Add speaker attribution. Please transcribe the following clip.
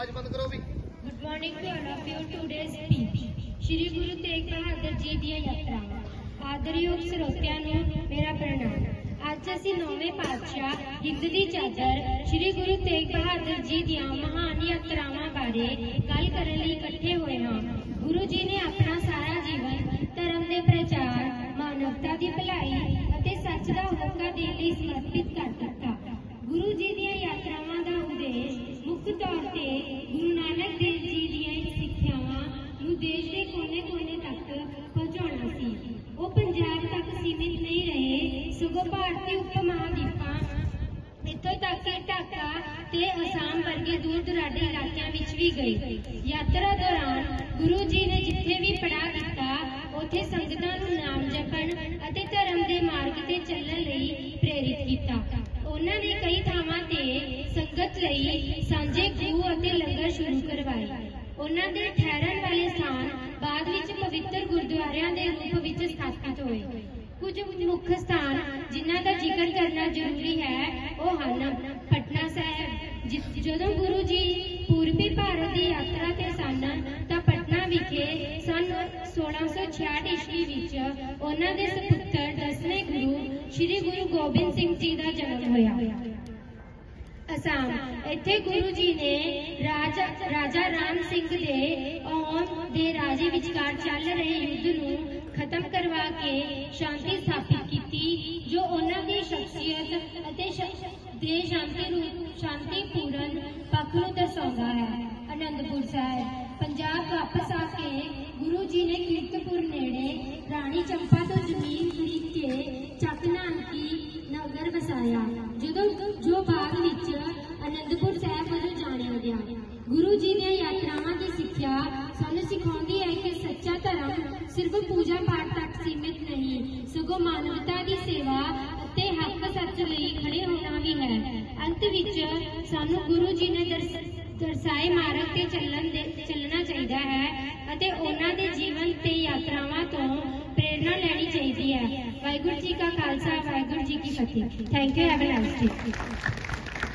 Speaker 1: morning to all of you. Today's speech. ਸ਼੍ਰੀ ਗੁਰੂ ਤੇਗ ਬਹਾਦਰ ਜੀ ਦੀਆਂ ਯਾਤਰਾਵਾਂ ਆਦਰਯੋਗ ਸਰੋਤਿਆਂ ਨੂੰ ਮੇਰਾ ਪ੍ਰਣਾਮ ਅੱਜ ਅਸੀਂ ਨੌਵੇਂ ਪਾਤਸ਼ਾਹ ਹਿੰਦ ਦੀ ਚਾਦਰ ਸ਼੍ਰੀ ਗੁਰੂ ਤੇਗ ਬਹਾਦਰ ਜੀ ਦੀਆਂ ਮਹਾਨ ਯਾਤਰਾਵਾਂ ਬਾਰੇ ਗੱਲ ਕਰਨ ਲਈ ਇਕੱਠੇ ਹੋਏ ਹਾਂ ਗੁਰੂ ਜੀ ਨੇ ਆਪਣਾ ਸਾਰਾ ਜੀਵਨ ਧਰਮ ਦੇ ਪ੍ਰਚਾਰ, ਮਾਨਵਤਾ ਦੀ ਭਲਾਈ ਅਤੇ ਸੱਚ ਦਾ ਹੋਕਾ ਦੇਣ ਲਈ ਸਮਰਪਿਤ ਕਰ ਦਿੱਤਾ ਗੁਰੂ ਜੀ ਦੀਆਂ ਯਾਤਰਾਵਾਂ ਢਾਕਾ ਅਸਾਮ ਵਰਗੇ ਦੂਰ ਦੁਰਾਡੇ ਇਲਾਕਿਆਂ ਵਿੱਚ ਵੀ ਗਏ। ਯਾਤਰਾ ਦੌਰਾਨ ਗੁਰੂ ਜੀ ਨੇ ਜਿੱਥੇ ਵੀ ਪੜਾ ਕੀਤਾ, ਉੱਥੇ ਸੰਗਤਾਂ ਨੂੰ ਨਾਮ ਜਪਣ ਅਤੇ ਧਰਮ ਦੇ ਮਾਰਗ ਤੇ ਚੱਲਣ ਲਈ ਪ੍ਰੇਰਿਤ ਕੀਤਾ। ਉਹਨਾਂ ਨੇ ਕਈ ਥਾਵਾਂ ਤੇ ਸੰਗਤ ਲਈ ਸਾਂਝੇ ਖੂਹ ਅਤੇ ਲੰਗਰ ਸ਼ੁਰੂ ਕਰਵਾਏ। ਉਹਨਾਂ ਦੇ ਠਹਿਰਨ ਵਾਲੇ ਸਥਾਨ ਬਾਅਦ ਵਿੱਚ ਪਵਿੱਤਰ ਗੁਰਦੁਆਰਿਆਂ ਦੇ ਰੂਪ ਵਿੱਚ ਸਥਾਪਿਤ ਹੋਏ। ਕੁਝ ਮੁੱਖ ਸਥਾਨ ਜਿਨ੍ਹਾਂ ਦਾ ਜ਼ਿਕਰ ਕਰਨਾ ਜ਼ਰੂਰੀ ਹੈ, ਉਹ ਹਨ ਜਦੋਂ ਗੁਰੂ ਜੀ ਪੂਰਬੀ ਭਾਰਤ ਦੀ ਯਾਤਰਾ ਤੇ ਸਨ, ਤਾਂ ਪਟਨਾ ਵਿਖੇ ਸਨ 1666 ਈਸਵੀ ਵਿੱਚ ਉਹਨਾਂ ਦੇ ਸੁਪੁੱਤਰ ਦਸਵੇਂ ਗੁਰੂ ਸ੍ਰੀ ਗੁਰੂ ਗੋਬਿੰਦ ਸਿੰਘ ਜੀ ਦਾ ਜਨਮ ਹੋਇਆ। ਅਸਾਮ, ਇੱਥੇ ਗੁਰੂ ਜੀ ਨੇ ਰਾਜਾ ਰਾਜਾ ਰਾਮ ਸਿੰਘ ਦੇ ਆਉਣ ਦੇ ਰਾਜੇ ਵਿਚਕਾਰ ਚੱਲ ਰਹੇ ਯੁੱਧ ਨੂੰ ਅਤੇ ਦੇ ਸ਼ਾਂਤੀ ਨੂੰ ਸ਼ਾਂਤੀਪੂਰਨ ਪੱਖ ਨੂੰ ਦਰਸਾਉਂਦਾ ਹੈ। ਅਨੰਦਪੁਰ ਸਾਹਿਬ, ਪੰਜਾਬ ਵਾਪਸ ਆ ਕੇ ਗੁਰੂ ਜੀ ਨੇ ਕੀਰਤਪੁਰ ਨੇੜੇ ਰਾਣੀ ਚੰਪਾ ਤੋਂ ਜ਼ਮੀਨ ਖਰੀਦ ਕੇ ਚੱਕ ਨਗਰ ਵਸਾਇਆ। ਜਦੋਂ ਜੋ ਬਾਅਦ ਵਿੱਚ ਅਨੰਦਪੁਰ ਸਾਹਿਬ ਵਜੋਂ ਜਾਣਿਆ ਗਿਆ ਗੁਰੂ ਜੀ ਦੀਆਂ ਯਾਤਰਾਵਾਂ ਦੀ ਸਿੱਖਿਆ ਸਾਨੂੰ ਸਿਖਾਉਂਦੀ ਹੈ ਕਿ ਸੱਚਾ ਧਰਮ ਸਿਰਫ ਪੂਜਾ ਪਾਠ ਤੱਕ ਸੀਮਿਤ ਨਹੀਂ, ਸਗੋਂ ਮਾਨਵਤਾ ਦੀ ਸੇਵਾ ਅਤੇ ਹੱਕ ਸੱਚ ਲਈ ਖੜੇ ਹੋਣਾ ਵੀ ਹੈ ਅੰਤ ਵਿੱਚ ਸਾਨੂੰ ਗੁਰੂ ਜੀ ਨੇ ਦਰਸ- ਦਰਸਾਏ ਮਾਰਗ ਤੇ ਚੱਲਣ ਦੇ, ਚੱਲਣਾ ਚਾਹੀਦਾ ਹੈ ਅਤੇ ਉਹਨਾਂ ਦੇ ਜੀਵਨ ਤੇ ਯਾਤਰਾਵਾਂ ਤੋਂ ਪ੍ਰੇਰਣਾ ਲੈਣੀ ਚਾਹੀਦੀ ਹੈ। ਵਾਹਿਗੁਰੂ ਜੀ ਕਾ ਖਾਲਸਾ, ਵਾਹਿਗੁਰੂ ਜੀ ਕੀ ਫਤਿਹ। Thank you have a nice day